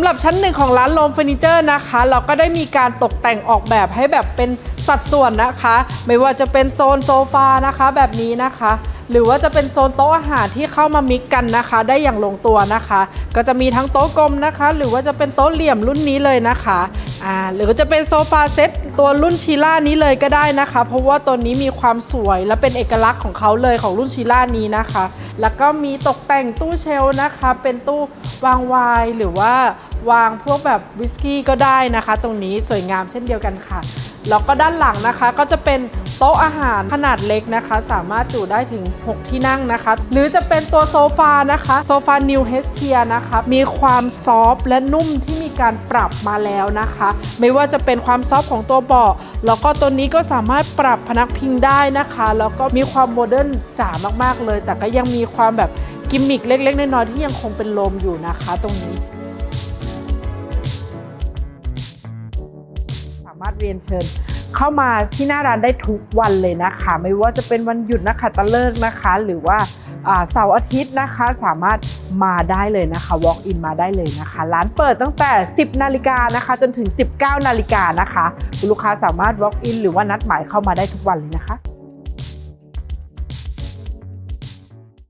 สำหรับชั้นหนึ่งของร้านโลมเฟอร์นิเจอร์นะคะ เราก็ได้มีการตกแต่งออกแบบให้แบบเป็นสัดส่วนนะคะ ไม่ว่าจะเป็นโซนโซฟานะคะแบบนี้นะคะ หรือว่าจะเป็นโซนโต๊ะอาหารที่เข้ามามิกกันนะคะ ได้อย่างลงตัวนะคะ ก็จะมีทั้งโต๊ะกลมนะคะ หรือว่าจะเป็นโต๊ะเหลี่ยมรุ่นนี้เลยนะคะ อ่าหรือจะเป็นโซฟาเซตตัวรุ่นชิล่านี้เลยก็ได้นะคะ เพราะว่าตัวนี้มีความสวยและเป็นเอกลักษณ์ของเขาเลยของรุ่นชิล่านี้นะคะ แล้วก็มีตกแต่งตู้เชลนะคะ เป็นตู้วางไวน์หรือว่าวางพวกแบบวิสกี้ก็ได้นะคะ ตรงนี้สวยงามเช่นเดียวกันค่ะแล้วก็ด้านหลังนะคะก็จะเป็นโต๊ะอาหารขนาดเล็กนะคะ สามารถจุได้ถึง 6 ที่นั่งนะคะ หรือจะเป็นตัวโซฟานะคะโซฟา New h e s t i a นะคะ มีความซอฟและนุ่มที่มี การปรับมาแล้วนะคะ ไม่ว่าจะเป็นความซอฟต์ของตัวเบาะแล้วก็ตัวนี้ก็สามารถปรับพนักพิงได้นะคะ แล้วก็มีความโมเดิร์นจ๋ามากๆเลย แต่ก็ยังมีความแบบกิมมิคเล็กๆน้อยๆที่ยังคงเป็นโลมอยู่นะคะ ตรงนี้ สามารถเรียนเชิญ เข้ามาที่หน้าร้านได้ทุกวันเลยนะคะ ไม่ว่าจะเป็นวันหยุดนะคะตะเลิกนะคะ หรือว่าเสาร์อาทิตย์นะคะสามารถมาได้เลยนะคะ walk in มาได้เลยนะคะ ร้านเปิดตั้งแต่ 10 นาฬิกานะคะ จนถึง 19 นาฬิกานะคะคุณลูกค้าสามารถ walk in หรือว่านัดหมายเข้ามาได้ทุกวันเลยนะคะ